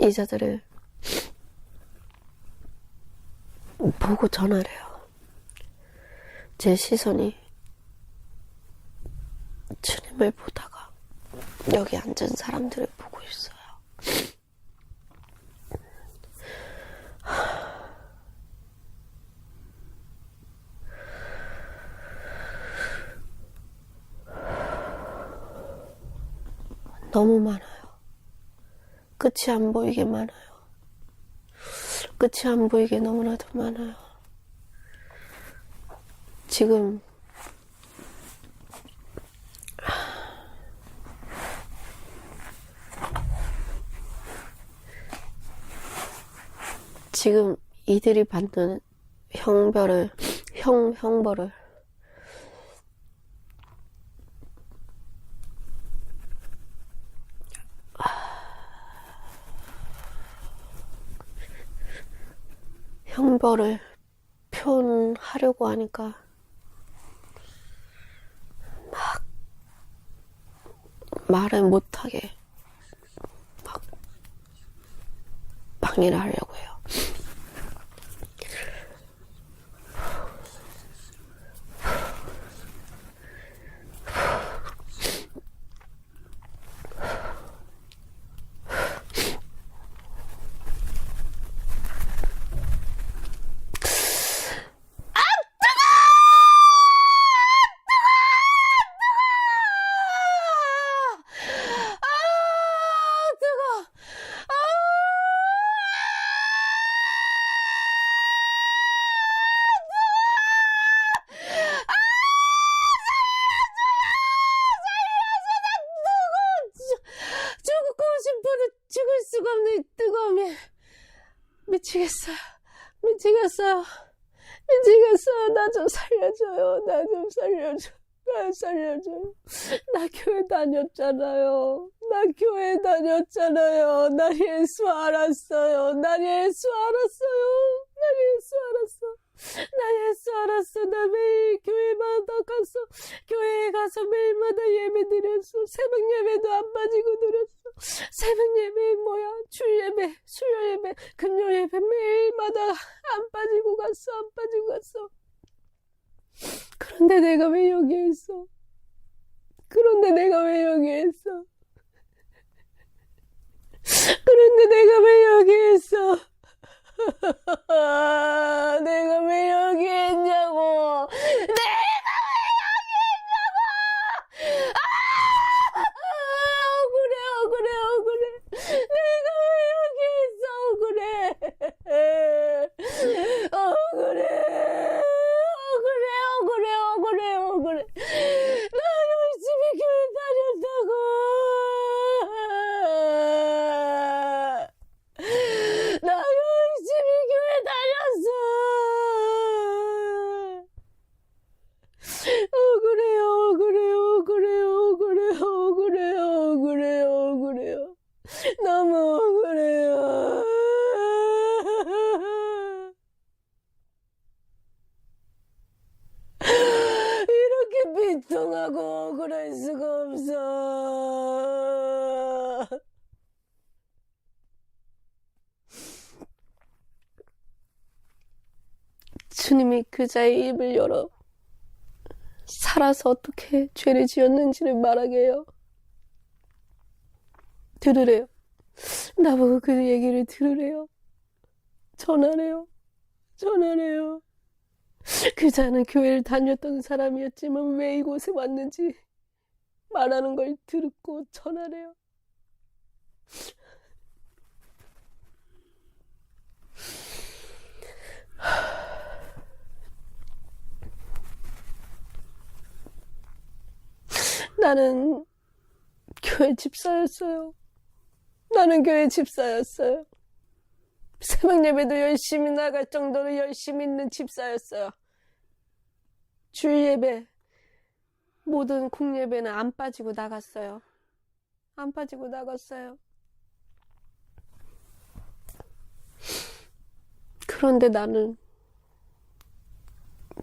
이자들을 보고 전화래요. 제 시선이 주님을 보다가 여기 앉은 사람들을 보고 있어요. 너무 많아요. 끝이 안 보이게 많아요. 끝이 안 보이게 너무나도 많아요. 지금 지금 이들이 받는 형벌을 형 형벌을 형벌을 표현하려고 하니까 막 말을 못하게 막 방해를 하려고 해요. 아, 뜨거. 죽고 싶어도 죽을 수가 없는 이 뜨거움이 미치겠어요. 미치겠어요. 미치겠어요. 나 좀 살려줘요. 나 좀 살려줘. 나 살려줘요. 나 교회 다녔잖아요. 나 교회 다녔잖아요. 나 예수 알았어요. 나 예수 알았어요. 나 예수 알았어. 나 예수 알았어. 나 매일 교회마다 가서, 교회에 가서 매일마다 예배 드렸어. 새벽 예배도 안 빠지고 드렸어. 새벽 예배 뭐야? 주 예배, 수요 예배, 금요 예배 매일마다 안 빠지고 갔어. 안 빠지고 갔어. 그런데 내가 왜 여기에 있어? 그런데 내가 왜 여기에 있어? 그런데 내가 왜 여기에 있어? 내가 왜 여기에 있냐고! 내가 왜 여기에 있냐고! 아! 억울해, 억울해, 억울해. 내가 왜 여기 있어. 억울해. 억울해, 억울해, 억울해, 억울해. 나 열심히 교회 다녔다고. 나 열심히 교회 다녔어. 억울해요, 억울해요, 억울해요, 억울해요, 억울해요, 억울해요, 억울해요. 너무 억울해요. 이렇게 비통하고 억울할 수가 없어. 주님이 그자의 입을 열어 살아서 어떻게 죄를 지었는지를 말하게 해요. 들으래요. 나보고 그 얘기를 들으래요. 전하래요. 전하래요. 그 자는 교회를 다녔던 사람이었지만 왜 이곳에 왔는지 말하는 걸 듣고 전하래요. 나는 교회 집사였어요. 나는 교회 집사였어요. 새벽 예배도 열심히 나갈 정도로 열심히 있는 집사였어요. 주일 예배, 모든 국예배는 안 빠지고 나갔어요. 안 빠지고 나갔어요. 그런데 나는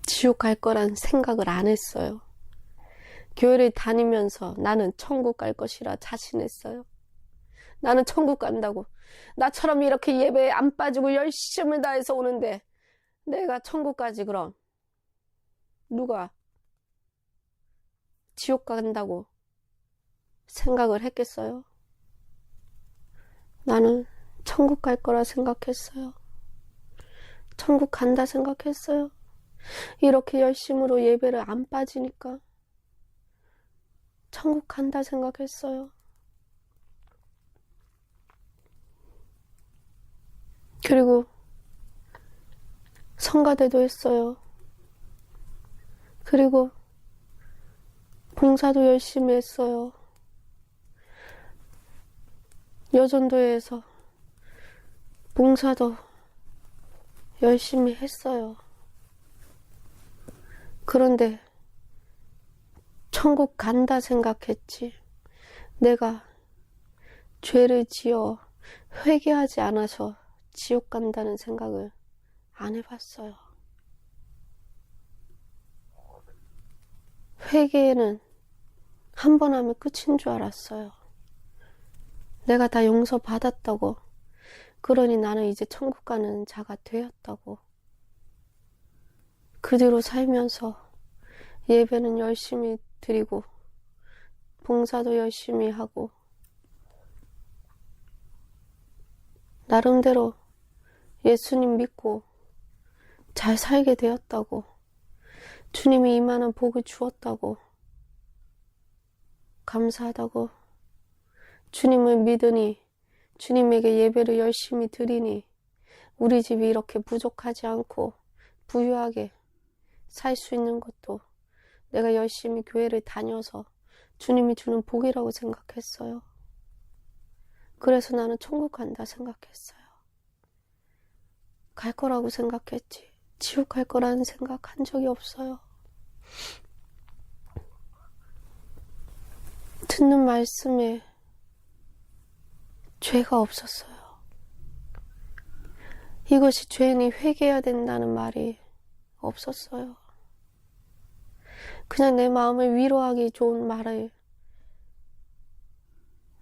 지옥 갈 거란 생각을 안 했어요. 교회를 다니면서 나는 천국 갈 것이라 자신했어요. 나는 천국 간다고. 나처럼 이렇게 예배에 안 빠지고 열심을 다해서 오는데 내가 천국까지 그럼 누가 지옥 간다고 생각을 했겠어요? 나는 천국 갈 거라 생각했어요. 천국 간다 생각했어요. 이렇게 열심으로 예배를 안 빠지니까 천국 간다 생각했어요. 그리고 성가대도 했어요. 그리고 봉사도 열심히 했어요. 여전도에서 봉사도 열심히 했어요. 그런데 천국 간다 생각했지. 내가 죄를 지어 회개하지 않아서 지옥 간다는 생각을 안 해봤어요. 회개는 한 번 하면 끝인 줄 알았어요. 내가 다 용서 받았다고. 그러니 나는 이제 천국 가는 자가 되었다고. 그 뒤로 살면서 예배는 열심히 드리고, 봉사도 열심히 하고, 나름대로 예수님 믿고 잘 살게 되었다고. 주님이 이만한 복을 주었다고. 감사하다고. 주님을 믿으니, 주님에게 예배를 열심히 드리니, 우리 집이 이렇게 부족하지 않고 부유하게 살 수 있는 것도 내가 열심히 교회를 다녀서 주님이 주는 복이라고 생각했어요. 그래서 나는 천국 간다 생각했어요. 갈 거라고 생각했지. 지옥 갈 거라는 생각 한 적이 없어요. 듣는 말씀에 죄가 없었어요. 이것이 죄니 회개해야 된다는 말이 없었어요. 그냥 내 마음을 위로하기 좋은 말을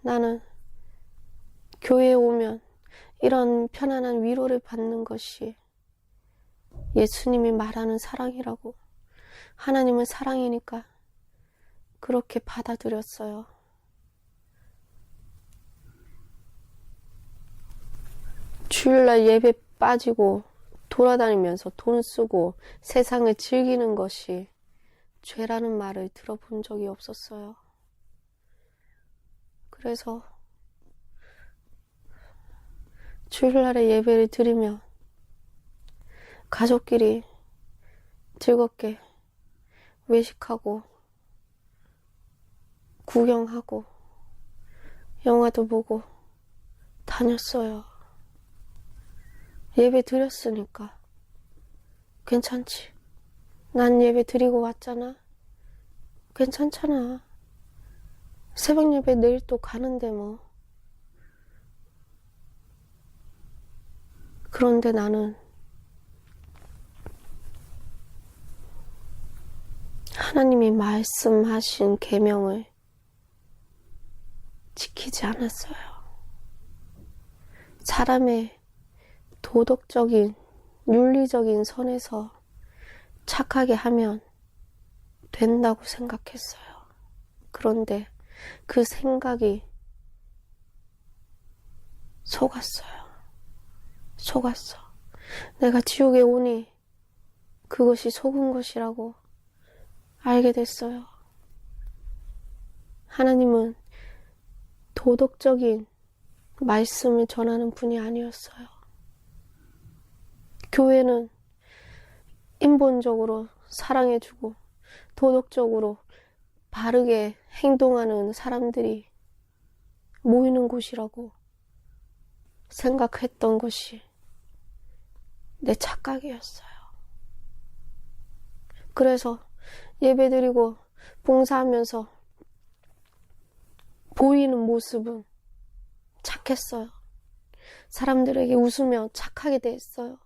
나는 교회에 오면 이런 편안한 위로를 받는 것이 예수님이 말하는 사랑이라고 하나님은 사랑이니까 그렇게 받아들였어요. 주일날 예배 빠지고 돌아다니면서 돈 쓰고 세상을 즐기는 것이 죄라는 말을 들어본 적이 없었어요. 그래서 주일날에 예배를 드리면 가족끼리 즐겁게 외식하고 구경하고 영화도 보고 다녔어요. 예배 드렸으니까 괜찮지. 난 예배 드리고 왔잖아. 괜찮잖아. 새벽 예배 내일 또 가는데 뭐. 그런데 나는 하나님이 말씀하신 계명을 지키지 않았어요. 사람의 도덕적인 윤리적인 선에서 착하게 하면 된다고 생각했어요. 그런데 그 생각이 속았어요. 속았어. 내가 지옥에 오니 그것이 속은 것이라고 알게 됐어요. 하나님은 도덕적인 말씀을 전하는 분이 아니었어요. 교회는 인본적으로 사랑해주고 도덕적으로 바르게 행동하는 사람들이 모이는 곳이라고 생각했던 것이 내 착각이었어요. 그래서 예배 드리고 봉사하면서 보이는 모습은 착했어요. 사람들에게 웃으며 착하게 됐어요.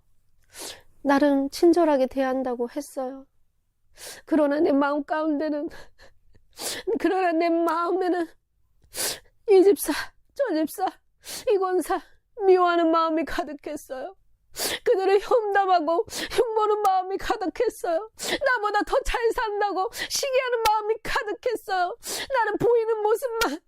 나름 친절하게 대한다고 했어요. 그러나 내 마음 가운데는, 그러나 내 마음에는 이 집사, 저 집사, 이 권사 미워하는 마음이 가득했어요. 그들을 험담하고 흉보는 마음이 가득했어요. 나보다 더 잘 산다고 시기하는 마음이 가득했어요. 나는 보이는 모습만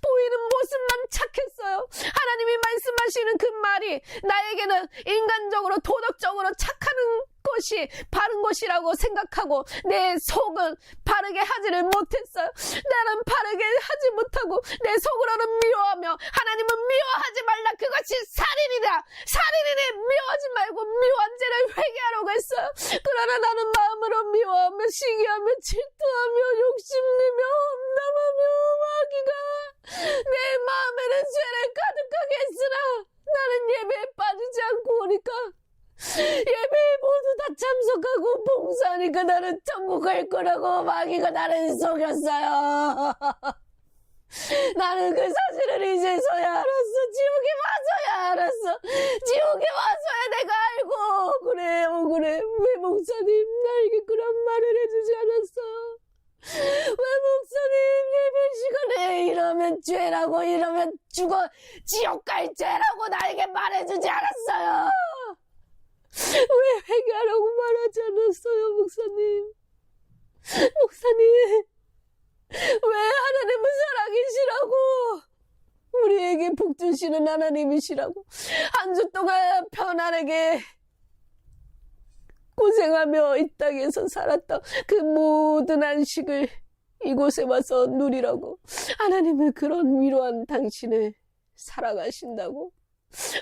보이는 모습만 착했어요. 하나님이 말씀하시는 그 말이 나에게는 인간적으로 도덕적으로 착하는 것이 바른 것이라고 생각하고 내 속은 바르게 하지를 못했어요. 나는 바르게 하지 못하고 내 속으로는 미워하며 하나님은 미워하지 말라 그것이 살인이다. 살인이니 미워하지 말고 미워한 죄를 회개하라고 했어요. 그러나 나는 마음으로 미워하며 시기하며 질투하며 욕심내며 험담하며 마귀가 내 마음에는 죄를 가득하게 했으나 나는 예배에 빠지지 않고 오니까 예배에 모두 다 참석하고 봉사하니까 나는 천국 갈 거라고 마귀가 나를 속였어요. 나는 그 사실을 이제서야 알았어. 지옥에 와서야 알았어. 지옥에 와서야 내가 알고 그래요 그래 왜 목사님 나에게 그런 말을 해주지 않았어? 왜 목사님 예배 시간에 이러면 죄라고 이러면 죽어 지옥 갈 죄라고 나에게 말해주지 않았어요? 왜 회개하라고 말하지 않았어요, 목사님? 목사님, 왜 하나님은 사랑이시라고? 우리에게 복 주시는 하나님이시라고. 한 주 동안 편안하게 고생하며 이 땅에서 살았던 그 모든 안식을 이곳에 와서 누리라고. 하나님은 그런 위로한 당신을 사랑하신다고.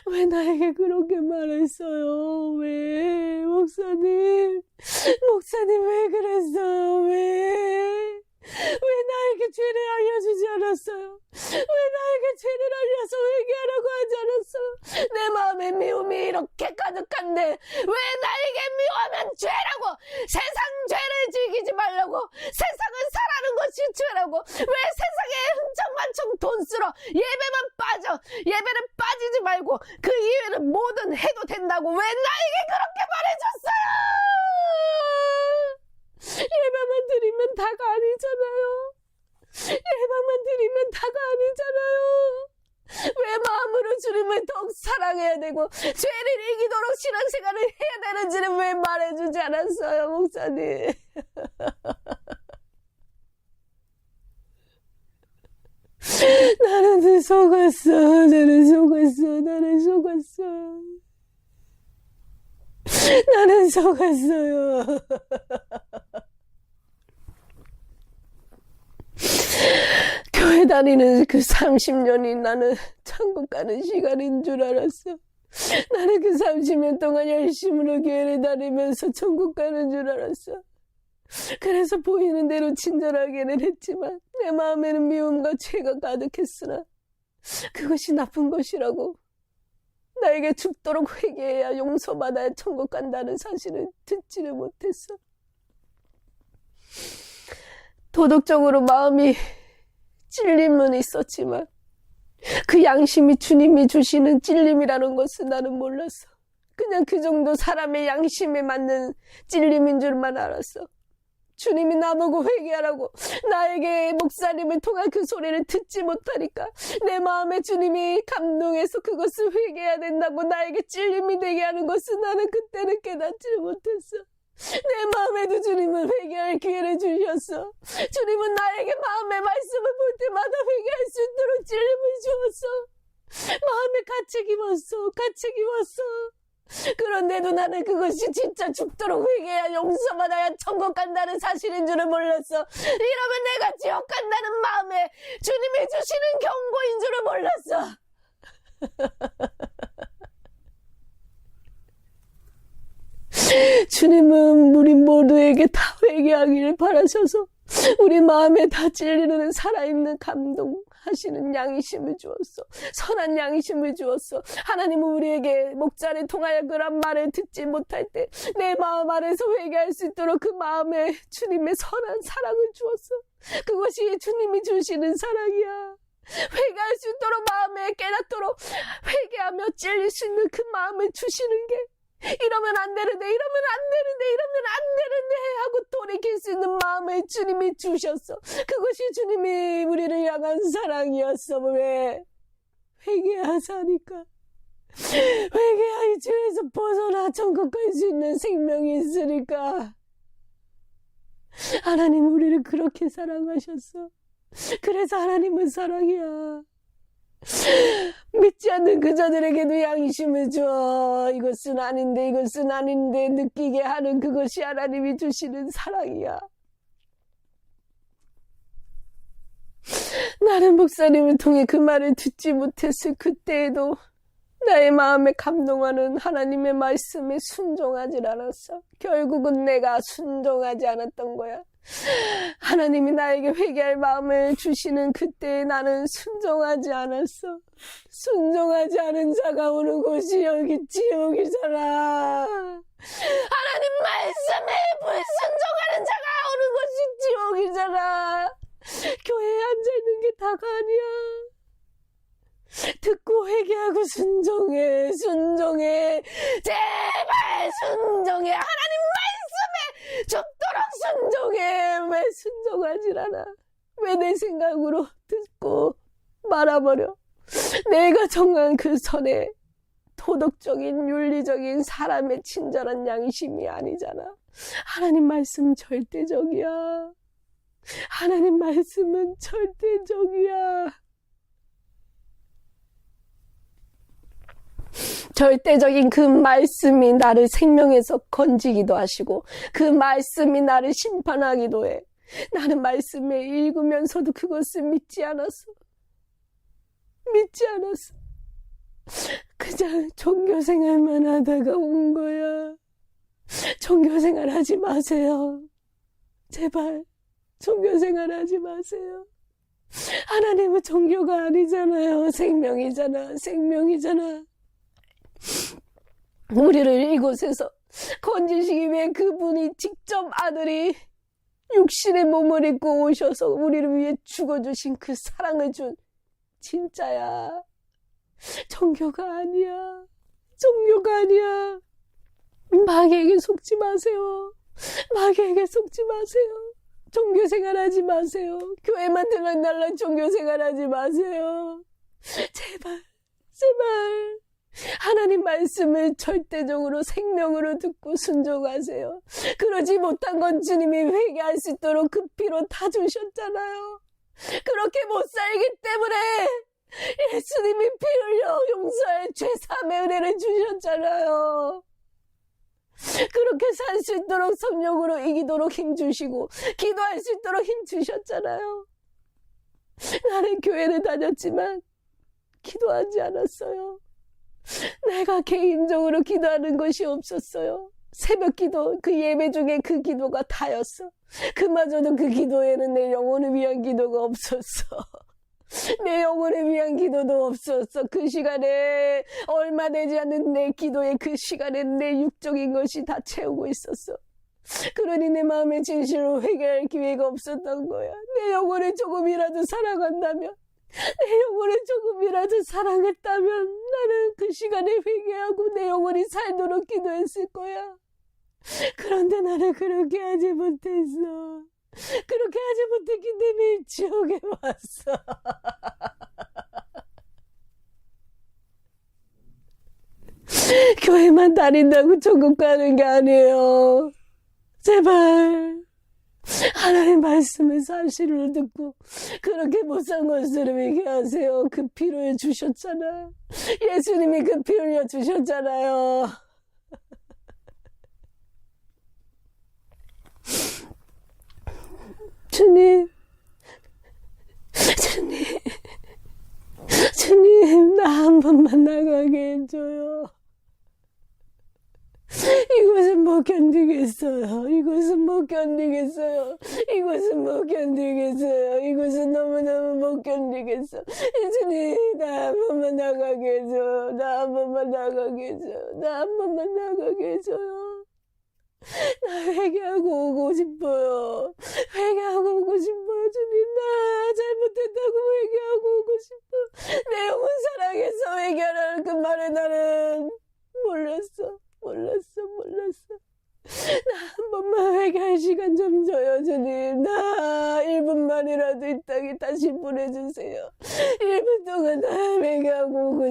왜 나에게 그렇게 말했어요? 왜, 목사님? 목사님 왜 그랬어요? 왜? 왜 나에게 죄를 알려주지 않았어요? 왜 나에게 죄를 알려서 회개하라고 하지 않았어요? 내 마음에 미움이 이렇게 가득한데 왜 나에게 미워하면 죄라고 세상 죄를 즐기지 말라고 세상은 사라는 것이 죄라고 왜 세상에 흥청만청 돈 쓰러 예배만 빠져 예배는 빠지지 말고 그 이외에는 뭐든 해도 된다고 왜 나에게 그렇게 말해줬어요? 예배만 드리면 다가 아니잖아요. 예배만 드리면 다가 아니잖아요. 왜 마음으로 주님을 더욱 사랑해야 되고 죄를 이기도록 신앙생활을 해야 되는지는 왜 말해주지 않았어요, 목사님? 나는 속았어, 나는 속았어, 나는 속았어. 나는 속았어요. 교회 다니는 그 30년이 나는 천국 가는 시간인 줄 알았어. 나는 그 30년 동안 열심으로 교회를 다니면서 천국 가는 줄 알았어. 그래서 보이는 대로 친절하게는 했지만 내 마음에는 미움과 죄가 가득했으나 그것이 나쁜 것이라고 나에게 죽도록 회개해야 용서받아야 천국 간다는 사실을 듣지를 못했어. 도덕적으로 마음이 찔림은 있었지만 그 양심이 주님이 주시는 찔림이라는 것을 나는 몰랐어. 그냥 그 정도 사람의 양심에 맞는 찔림인 줄만 알았어. 주님이 나보고 회개하라고 나에게 목사님을 통한 그 소리를 듣지 못하니까 내 마음에 주님이 감동해서 그것을 회개해야 된다고 나에게 찔림이 되게 하는 것을 나는 그때는 깨닫지 못했어. 내 마음에도 주님은 회개할 기회를 주셨어. 주님은 나에게 마음의 말씀을 볼 때마다 회개할 수 있도록 찔림을 주었어. 마음에 가책입었어. 가책입었어. 그런데도 나는 그것이 진짜 죽도록 회개해야 용서받아야 천국 간다는 사실인 줄은 몰랐어. 이러면 내가 지옥 간다는 마음에 주님이 주시는 경고인 줄은 몰랐어. 주님은 우리 모두에게 다 회개하기를 바라셔서 우리 마음에 다 찔리는 살아있는 감동 하시는 양이심을 주었어. 선한 양이심을 주었어. 하나님은 우리에게 목자를 통하여 그런 말을 듣지 못할 때 내 마음 안에서 회개할 수 있도록 그 마음에 주님의 선한 사랑을 주었어. 그것이 주님이 주시는 사랑이야. 회개할 수 있도록 마음에 깨닫도록 회개하며 찔릴 수 있는 그 마음을 주시는 게 이러면 안 되는데, 이러면 안 되는데, 이러면 안 되는데 하고 돌이킬 수 있는 마음을 주님이 주셨어. 그것이 주님이 우리를 향한 사랑이었어. 왜? 회개하자니까. 회개하 이 죄에서 벗어나 천국 갈 수 있는 생명이 있으니까. 하나님 우리를 그렇게 사랑하셨어. 그래서 하나님은 사랑이야. 믿지 않는 그자들에게도 양심을 줘. 이것은 아닌데, 이것은 아닌데, 느끼게 하는 그것이 하나님이 주시는 사랑이야. 나는 목사님을 통해 그 말을 듣지 못했을 그때에도 나의 마음에 감동하는 하나님의 말씀에 순종하질 않았어. 결국은 내가 순종하지 않았던 거야. 하나님이 나에게 회개할 마음을 주시는 그때 나는 순종하지 않았어. 순종하지 않은 자가 오는 곳이 여기 지옥이잖아. 하나님 말씀에 불순종하는 자가 오는 곳이 지옥이잖아. 교회에 앉아있는 게 다가 아니야. 듣고 회개하고 순종해, 순종해. 제발 순종해. 말씀에 순종해. 왜 순종하질 않아? 왜 내 생각으로 듣고 말아버려? 내가 정한 그 선에 도덕적인, 윤리적인 사람의 친절한 양심이 아니잖아. 하나님 말씀 절대적이야. 하나님 말씀은 절대적이야. 절대적인 그 말씀이 나를 생명에서 건지기도 하시고 그 말씀이 나를 심판하기도 해. 나는 말씀을 읽으면서도 그것을 믿지 않았어. 믿지 않았어. 그냥 종교 생활만 하다가 온 거야. 종교 생활 하지 마세요. 제발 종교 생활 하지 마세요. 하나님은 종교가 아니잖아요. 생명이잖아. 생명이잖아. 우리를 이곳에서 건지시기 위해 그분이 직접 아들이 육신의 몸을 입고 오셔서 우리를 위해 죽어주신 그 사랑을 준 진짜야. 종교가 아니야. 종교가 아니야. 마귀에게 속지 마세요. 마귀에게 속지 마세요. 종교 생활하지 마세요. 교회만 들락날락 종교 생활하지 마세요. 제발, 제발. 하나님 말씀을 절대적으로 생명으로 듣고 순종하세요. 그러지 못한 건 주님이 회개할 수 있도록 그 피로 다 주셨잖아요. 그렇게 못 살기 때문에 예수님이 피 흘려 용서의 죄삼의 은혜를 주셨잖아요. 그렇게 살 수 있도록 성령으로 이기도록 힘 주시고 기도할 수 있도록 힘 주셨잖아요. 나는 교회를 다녔지만 기도하지 않았어요. 내가 개인적으로 기도하는 것이 없었어요. 새벽 기도, 그 예배 중에 그 기도가 다였어. 그마저도 그 기도에는 내 영혼을 위한 기도가 없었어. 내 영혼을 위한 기도도 없었어. 그 시간에 얼마 되지 않는 내 기도의 그 시간에 내 육적인 것이 다 채우고 있었어. 그러니 내 마음에 진실로 회개할 기회가 없었던 거야. 내 영혼을 조금이라도 사랑한다면, 내 영혼을 조금이라도 사랑했다면 나는 그 시간에 회개하고 내 영혼이 살도록 기도했을 거야. 그런데 나는 그렇게 하지 못했어. 그렇게 하지 못했기 때문에 지옥에 왔어. 교회만 다닌다고 천국 가는 게 아니에요. 제발. 하나님 말씀을 사실을 듣고 그렇게 못산 것처럼 얘기하세요. 그 피를 주셨잖아. 예수님이 그 피 흘려 주셨잖아요. 주님, 주님, 주님, 나 한 번만 나가게 해줘요. 이것은 못 견디겠어요. 이것은 못 견디겠어요. 이것은 못 견디겠어요. 이것은 너무너무 못 견디겠어. 주님, 나 한 번만 나가게 해줘요. 나 한 번만 나가게 해줘요. 나 한 번만 나가게 해줘요. 나 회개하고 오고 싶어요. 회개하고 오고 싶어요. 주님, 나 잘못했다고 회개하고 오고 싶어. 내 영혼 사랑해서 회개하라는 그 말을 나는 몰랐어. 몰랐어, 몰랐어. 나 한 번만 회개할 시간 좀 줘요, 주님. 나 1분만이라도 이 땅에 다시 보내주세요. 1분 동안 나 회개하고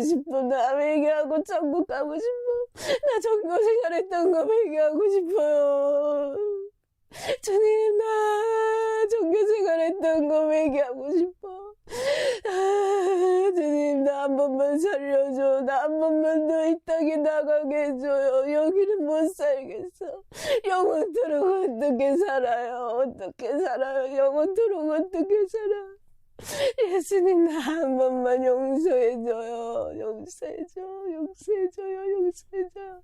나 회개하고 천국 가고 싶어. 나 전교 생활했던 거 회개하고 싶어요. 주님, 나 전교 생활했던 거 회개하고 싶어. 아, 주님, 나 한 번만 살려줘. 나 한 번만 더 이 땅에 나가게 해줘요. 여기는 못 살겠어. 영원토록 어떻게 살아요? 어떻게 살아요? 영원토록 어떻게 살아? 예수님 나 한 번만 용서해줘요. 용서해줘. 용서해줘요. 용서해줘.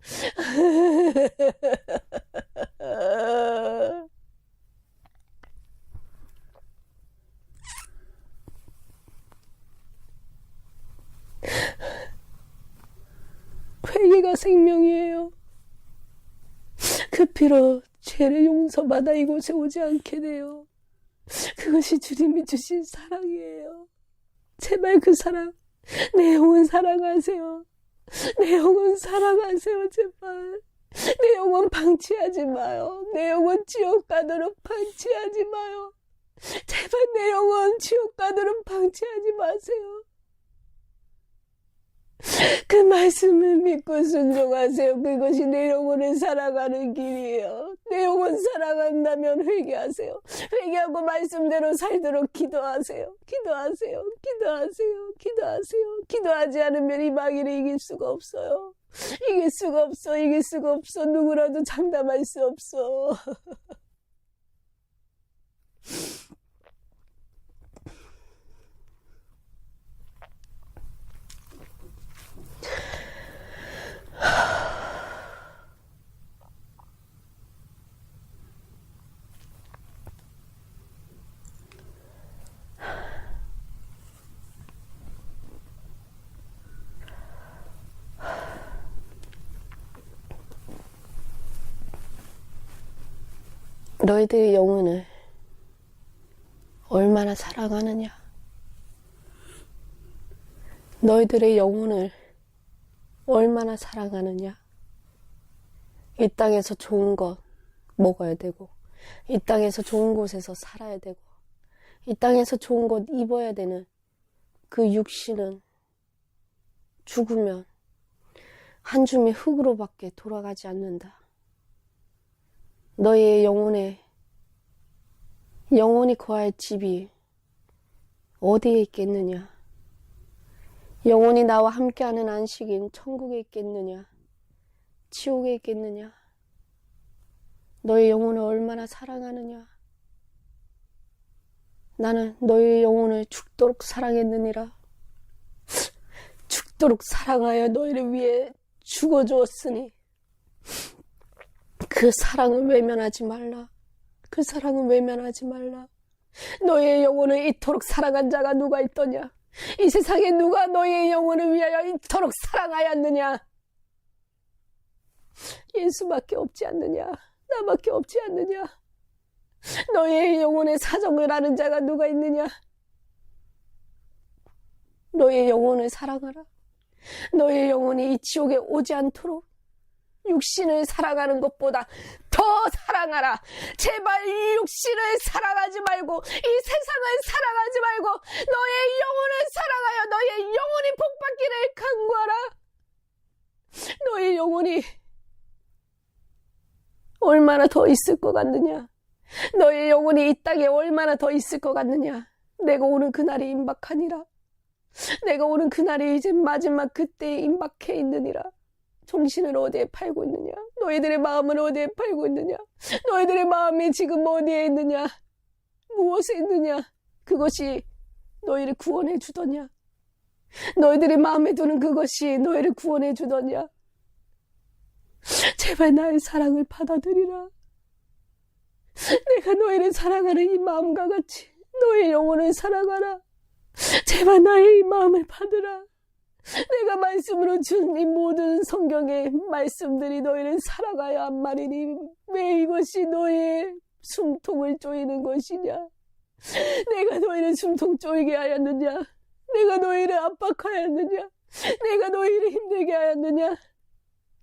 회개가 생명이에요. 그 피로 죄를 용서받아 이곳에 오지 않게 돼요. 그것이 주님이 주신 사랑이에요. 제발 그 사랑, 내 영혼 사랑하세요. 내 영혼 사랑하세요, 제발. 내 영혼 방치하지 마요. 내 영혼 지옥 가도록 방치하지 마요. 제발 내 영혼 지옥 가도록 방치하지 마세요. 그 말씀을 믿고 순종하세요. 그것이 내 영혼을 살아가는 길이에요. 내 영혼 살아간다면 회개하세요. 회개하고 말씀대로 살도록 기도하세요. 기도하세요. 기도하세요. 기도하세요. 기도하지 않으면 이 마귀를 이길 수가 없어요. 이길 수가 없어. 이길 수가 없어. 누구라도 장담할 수 없어. 너희들의 영혼을 얼마나 사랑하느냐? 너희들의 영혼을 얼마나 사랑하느냐? 이 땅에서 좋은 것 먹어야 되고, 이 땅에서 좋은 곳에서 살아야 되고, 이 땅에서 좋은 것 입어야 되는 그 육신은 죽으면 한 줌의 흙으로밖에 돌아가지 않는다. 너의 영혼에 영혼이 거할 집이 어디에 있겠느냐? 영혼이 나와 함께하는 안식인 천국에 있겠느냐? 지옥에 있겠느냐? 너의 영혼을 얼마나 사랑하느냐? 나는 너의 영혼을 죽도록 사랑했느니라. 죽도록 사랑하여 너희를 위해 죽어주었으니 그 사랑을 외면하지 말라. 그 사랑을 외면하지 말라. 너의 영혼을 이토록 사랑한 자가 누가 있더냐? 이 세상에 누가 너의 영혼을 위하여 이토록 사랑하였느냐? 예수밖에 없지 않느냐? 나밖에 없지 않느냐? 너의 영혼의 사정을 아는 자가 누가 있느냐? 너의 영혼을 사랑하라. 너의 영혼이 이 지옥에 오지 않도록 육신을 사랑하는 것보다 더 사랑하라. 제발 이 육신을 사랑하지 말고 이 세상을 사랑하지 말고 너의 영혼을 사랑하여 너의 영혼이 복받기를 간구하라. 너의 영혼이 얼마나 더 있을 것 같느냐? 너의 영혼이 이 땅에 얼마나 더 있을 것 같느냐? 내가 오는 그날이 임박하니라. 내가 오는 그날이 이제 마지막 그때에 임박해 있느니라. 정신을 어디에 팔고 있느냐? 너희들의 마음을 어디에 팔고 있느냐? 너희들의 마음이 지금 어디에 있느냐? 무엇에 있느냐? 그것이 너희를 구원해 주더냐? 너희들의 마음에 두는 그것이 너희를 구원해 주더냐? 제발 나의 사랑을 받아들이라. 내가 너희를 사랑하는 이 마음과 같이 너의 영혼을 사랑하라. 제발 나의 이 마음을 받으라. 내가 말씀으로 준 이 모든 성경의 말씀들이 너희를 살아가야 한 말이니 왜 이것이 너의 숨통을 쪼이는 것이냐? 내가 너희를 숨통 쪼이게 하였느냐? 내가 너희를 압박하였느냐? 내가 너희를 힘들게 하였느냐?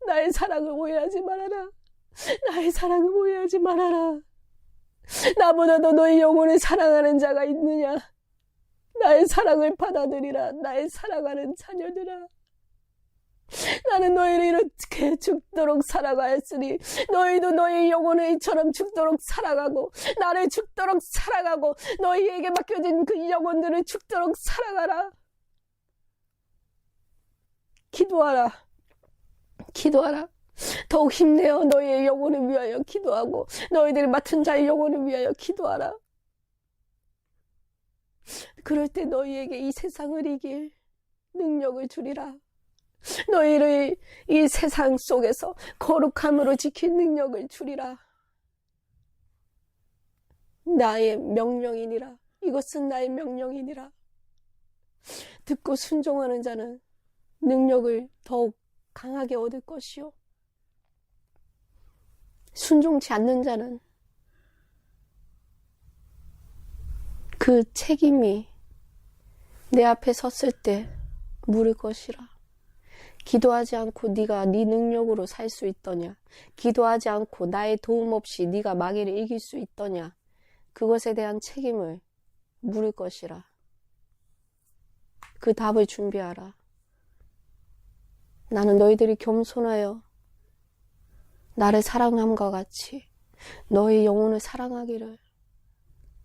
나의 사랑을 오해하지 말아라. 나의 사랑을 오해하지 말아라. 나보다 더 너의 영혼을 사랑하는 자가 있느냐? 나의 사랑을 받아들이라. 나의 사랑하는 자녀들아. 나는 너희를 이렇게 죽도록 사랑하였으니 너희도 너희 영혼의 이처럼 죽도록 사랑하고 나를 죽도록 사랑하고 너희에게 맡겨진 그 영혼들을 죽도록 사랑하라. 기도하라. 기도하라. 더욱 힘내어 너희의 영혼을 위하여 기도하고 너희들이 맡은 자의 영혼을 위하여 기도하라. 그럴 때 너희에게 이 세상을 이길 능력을 주리라. 너희를 이 세상 속에서 거룩함으로 지킬 능력을 주리라. 나의 명령이니라. 이것은 나의 명령이니라. 듣고 순종하는 자는 능력을 더욱 강하게 얻을 것이요. 순종치 않는 자는 그 책임이 내 앞에 섰을 때 물을 것이라. 기도하지 않고 네가 네 능력으로 살 수 있더냐? 기도하지 않고 나의 도움 없이 네가 마귀를 이길 수 있더냐? 그것에 대한 책임을 물을 것이라. 그 답을 준비하라. 나는 너희들이 겸손하여 나를 사랑함과 같이 너의 영혼을 사랑하기를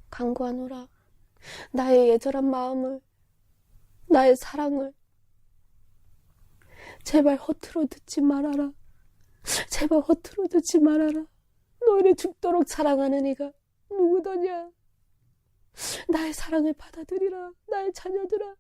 간구하노라. 나의 예절한 마음을, 나의 사랑을 제발 허투루 듣지 말아라. 제발 허투루 듣지 말아라. 너희를 죽도록 사랑하는 이가 누구더냐? 나의 사랑을 받아들이라. 나의 자녀들아.